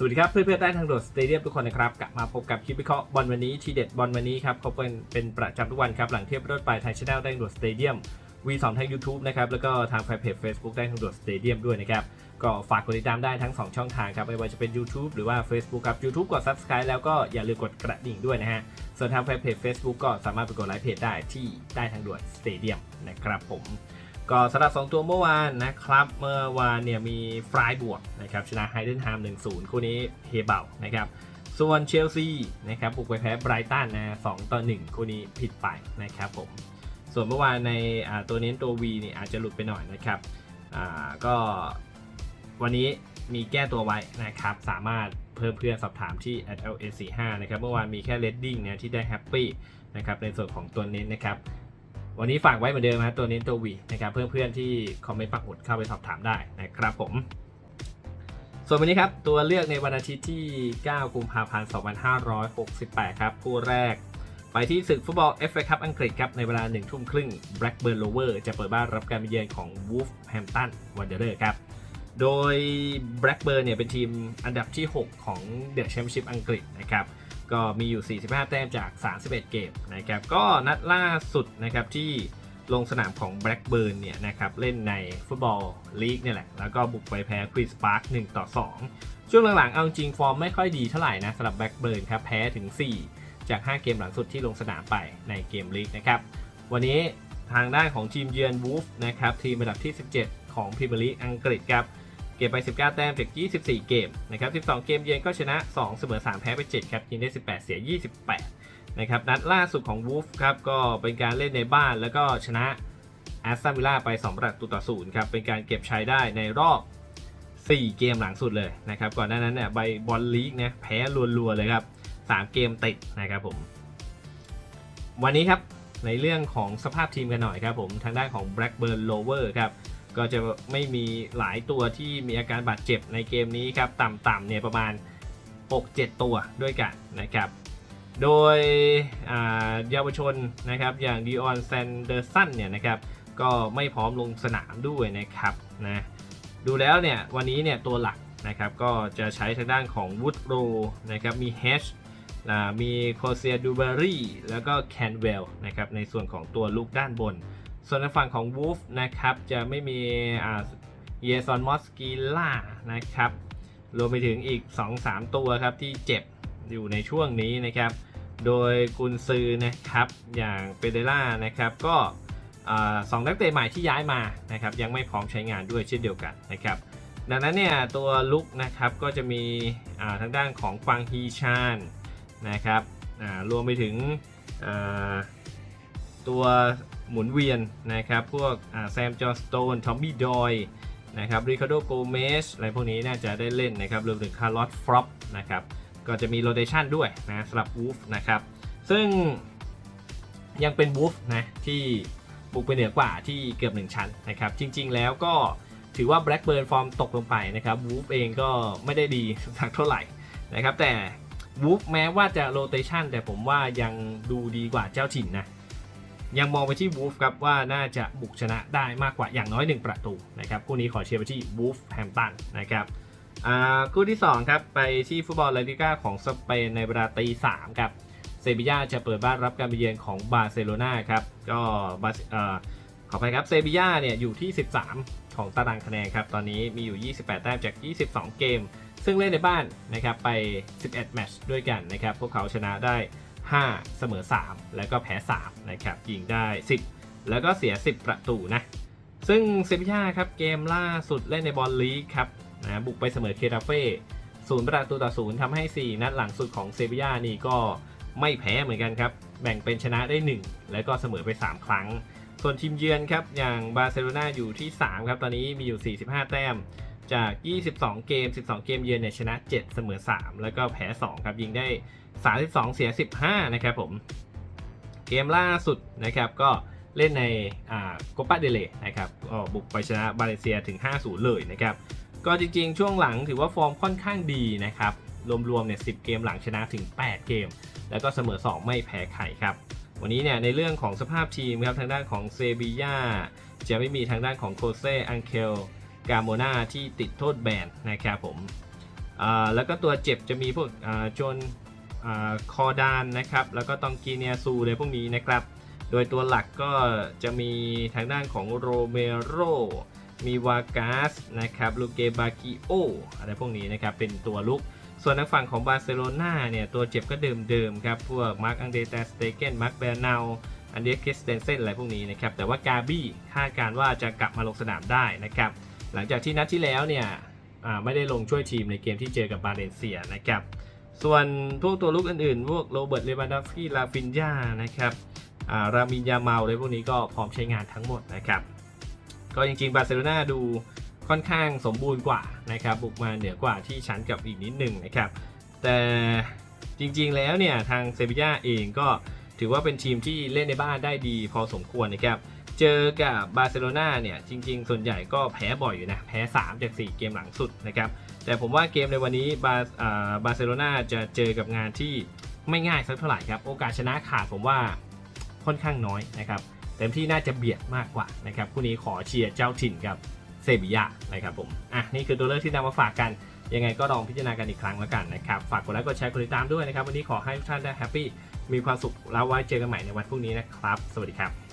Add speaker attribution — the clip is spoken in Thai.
Speaker 1: สวัสดีครับเพื่อนๆได้ทางโดดสเตเดียมทุกคนนะครับกลับมาพบกับคลิปวิเคราะห์บอลวันนี้ทีเด็ดบอลวันนี้ครับเขาเป็นเป็นประจำทุกวันครับหลังเทียบรถไปทางช anel ได้ทางโดดสเตเดียม V2 ทาง YouTube นะครับแล้วก็ทางแฟนเพจ Facebook ได้ทางโดดสเตเดียมด้วยนะครับก็ฝากกดติดตามได้ทั้ง 2 ช่องทางครับไม่ว่าจะเป็น YouTube หรือว่า Facebook ครับ YouTube กด Subscribe แล้วก็อย่าลืมกดกระดิ่งด้วยนะฮะส่วนทางแฟนเพจ Facebook ก็สามารถไปกดไลค์เพจได้ที่ได้ทางด่วนสเตเดียมนะครับผม ก็สำหรับ 2 ตัวเมื่อวานนะครับ เมื่อวานเนี่ยมีฟรายบวกนะครับชนะไฮเดนฮาม1-0 คู่นี้เฮเบลนะครับส่วนเชลซีนะครับบุกไปแพ้ไบรตันนะ2ต่อ1คู่นี้ผิดไปนะครับผมส่วนเมื่อวานในตัวเน้นตัว V นี่ยอาจจะหลุดไปหน่อยนะครับก็วันนี้มีแก้ตัวไว้นะครับ สามารถเพิ่มเพื่อนสอบถามที่ @la45 นะครับ เมื่อวานมีแค่เลดดิ้งเนี่ยที่ได้แฮปปี้นะครับในส่วนของตัวเน้นนะครับ วันนี้ฝากไว้เหมือนเดิมนะตัวเน้ตัววีนะครับเพื่อนๆที่คอมเมนต์ปักหมุดเข้าไปสอบถามได้นะครับผม ส่วนวันนี้ครับ ตัวเลือกในวันอาทิตย์ที่ 9 กุมภาพันธ์ 2568 ครับคู่แรก ไปที่ศึกฟุตบอล FA คัพอังกฤษครับในเวลา 1 ทุ่มครึ่ง Blackburn Rover จะเปิดบ้านรับการเยือนของ Wolverhampton Wanderers ครับโดย Blackburn เนี่ยเป็นทีมอันดับที่ 6 ของ The Championship อังกฤษนะครับ ก็มีอยู่ 45 แต้มจาก 31 เกมนะครับก็นัดล่าสุดนะครับที่ลงสนามของ Blackburn เนี่ยนะครับเล่นในฟุตบอลลีกเนี่ยแหละ แล้วก็บุกไปแพ้ควีนสปาร์ค1ต่อ 2 ช่วงหลังๆ เอาจริงฟอร์มไม่ค่อยดีเท่าไหร่นะสำหรับ Blackburn ครับแพ้ถึง 4 จาก 5 เกมหลังสุดที่ลงสนามไปในเกมลีกนะครับวันนี้ทางด้านของทีมเยือนวูฟนะครับทีมอันดับที่ 17 ของพรีเมียร์ลีกอังกฤษครับ เก็บไป 19 แต้มจาก 24 เกมนะครับ 12 เกมเยือนก็ชนะ 2 เสมอ 3 แพ้ไป 7 ครับยิงได้ 18 เสีย 28 นะครับ นัดล่าสุดของวูฟครับ ก็เป็นการเล่นในบ้านแล้วก็ชนะแอสตันวิลล่าไป2ประตูต่อศูนย์ครับ เป็นการเก็บชัยได้ในรอบ 4 เกมหลังสุดเลยนะครับ ก่อนหน้านั้นเนี่ยใบบอลลีกนี่ยแพ้รัวๆเลยครับ 3 เกมติดนะครับผม วันนี้ครับในเรื่องของสภาพทีมกันหน่อยครับผม ทางด้านของ Blackburn Rover ครับ ก็จะไม่มีหลายตัวที่มีอาการบาดเจ็บในเกมนี้ครับ ต่ำๆเนี่ยประมาณ 6-7 ตัวด้วยกันนะครับ โดยเยาวชนนะครับอย่างดิออนแซนเดอร์สันเนี่ยนะครับก็ไม่พร้อมลงสนามด้วยนะครับนะดูแล้วเนี่ยวันนี้เนี่ยตัวหลักนะครับก็จะใช้ทางด้านของวูดโรนะครับมีเฮชมีโคเซียดูเบอรี่แล้วก็แคนเวลนะครับในส่วนของตัวลูกด้านบน ส่วนในฝั่งของ Wolf นะครับ จะไม่มีเยซอนมอสกิล่านะครับ รวมไปถึงอีก 2-3 ตัวครับ ที่เจ็บอยู่ในช่วงนี้นะครับ โดยกุนซือนะครับ อย่างเปเดล่านะครับ ก็สองนักเตะใหม่ที่ย้ายมานะครับ ยังไม่พร้อมใช้งานด้วยเช่นเดียวกันนะครับ ดังนั้นเนี่ยตัวลุกนะครับก็จะมีอ่าทางด้านของกวางฮีชานนะครับรวมไปถึงตัว หมุนเวียนนะครับ พวกแซมจอสโตนทอมมี่ดอยนะครับริคาร์โดโกเมสอะไรพวกนี้น่าจะได้เล่นนะครับรวมถึงคาร์ลอตฟรอปนะครับก็จะมีโรเ t ชันด้วยนะสำหรับวูฟนะครับซึ่งยังเป็นวูฟนะที่บุกไปเหนือกว่าที่เกือบ 1 ชั้นนะครับจริงๆแล้วก็ถือว่าแบล็กเบิร์นฟอร์มตกลงไปนะครับวูฟเองก็ไม่ได้ดีสักเท่าไหร่นะครับแต่วูฟแม้ว่าจะโรเ t ชันแต่ผมว่ายังดูดีกว่าเจ้าถิ่นนะ ยังมองไปที่วูฟครับว่าน่าจะบุกชนะได้มากกว่าอย่างน้อย 1 ประตูนะครับคู่นี้ขอเชียร์ไปที่วูฟแฮมตันนะครับอ่าคู่ที่2ครับไปที่ฟุตบอลลาลิก้าของสเปนในเวลาตีสามครับเซบีย่าจะเปิดบ้านรับการไปเยือนของบาร์เซโลนาครับก็บาเอ่อขอไปครับเซบีย่าเนี่ยอยู่ที่ 13 ของตารางคะแนนครับตอนนี้มีอยู่ 28 แต้มจาก 22 เกม ซึ่งเล่นในบ้านนะครับไป 11 แมตช์ด้วยกันนะครับพวกเขาชนะได้ 5 เสมอ 3 แล้วก็แพ้ 3 นะครับ ยิงได้ 10 แล้วก็เสีย 10 ประตูนะ ซึ่งเซบีย่าครับ เกมล่าสุดเล่นในบอลลีกครับนะบุกไปเสมอเคราเฟ่ศูนย์ประตูต่อศูนย์ทำให้ 4 นัดหลังสุดของเซบีย่านี่ก็ไม่แพ้เหมือนกันครับ แบ่งเป็นชนะได้ 1 แล้วก็เสมอไป 3 ครั้ง ส่วนทีมเยือนครับ อย่างบาร์เซโลนาอยู่ที่ 3 ครับ ตอนนี้มีอยู่ 45 แต้ม จาก 22 เกม 12 เกมเยือนเนี่ยชนะ 7 เสมอ 3 แล้วก็แพ้ 2 ครับ ยิงได้ 32 เสีย 15 นะครับผม เกมล่าสุดนะครับก็เล่นในอ่าโคปาเดเลนะครับก็บุกไปชนะบาเลเซียถึง 5-0 เลยนะครับ ก็จริงๆ ช่วงหลังถือว่าฟอร์มค่อนข้างดีนะครับ รวมๆ เนี่ย 10 เกมหลังชนะถึง 8 เกม แล้วก็เสมอ 2 ไม่แพ้ใครครับ วันนี้เนี่ยในเรื่องของสภาพทีมครับทางด้านของเซบีย่าจะไม่มีทางด้านของโคเซอังเคลกาโมนาที่ติดโทษแบนนะครับผมแล้วก็ตัวเจ็บจะมีพวกโจน คอดานนะครับ แล้วก็ตองกีเนียซูเลยพวกนี้นะครับ โดยตัวหลักก็จะมีทางด้านของโรเมโรมีวากาสนะครับลูเกบากิโออะไรพวกนี้นะครับ เป็นตัวลุก ส่วนทางฝั่งของบาร์เซโลนาเนี่ย ตัวเจ็บก็เดิมๆครับ พวกมาร์กอังเดรตสเตเกนมาร์กเบรนาลอันเดียคิสเตนเซนอะไรพวกนี้นะครับ แต่ว่ากาบี้คาดการว่าจะกลับมาลงสนามได้นะครับ หลังจากที่นัดที่แล้วเนี่ยไม่ได้ลงช่วยทีมในเกมที่เจอกับบาเลนเซียนะครับ ส่วนพวกตัวลุกอื่นๆ พวกโรเบิร์ตเลวานดอฟสกี้ลาฟินยานะครับอ่ารามินยาเมาเลยพวกนี้ก็พร้อมใช้งานทั้งหมดนะครับ ก็จริงๆบาร์เซโลนาดูค่อนข้างสมบูรณ์กว่านะครับ บุกมาเหนือกว่าที่ชั้นกับอีกนิดหนึ่งนะครับ แต่จริงๆแล้วเนี่ยทางเซบีย่าเองก็ถือว่าเป็นทีมที่เล่นในบ้านได้ดีพอสมควรนะครับ เจอกับบาร์เซโลนาเนี่ยจริง ๆ ส่วนใหญ่ก็แพ้บ่อยอยู่นะ แพ้ 3 จาก 4 เกมหลังสุดนะครับ แต่ผมว่าเกมในวันนี้บาร์อ่าบาร์เซโลนาจะเจอกับงานที่ไม่ง่ายสักเท่าไหร่ครับ โอกาสชนะขาดผมว่าค่อนข้างน้อยนะครับเต็มที่น่าจะเบียดมากกว่านะครับคู่นี้ขอเชียร์เจ้าถิ่นกับเซบียานะครับผมอะนี่คือตัวเลือกที่นำมาฝากกันยังไงก็ลองพิจารณากันอีกครั้งแล้วกันนะครับ ฝากกดไลค์กดแชร์กดติดตามด้วยนะครับ วันนี้ขอให้ทุกท่านได้แฮปปี้มีความสุขแล้วไว้เจอกันใหม่ในวันพรุ่งนี้นะครับ สวัสดีครับ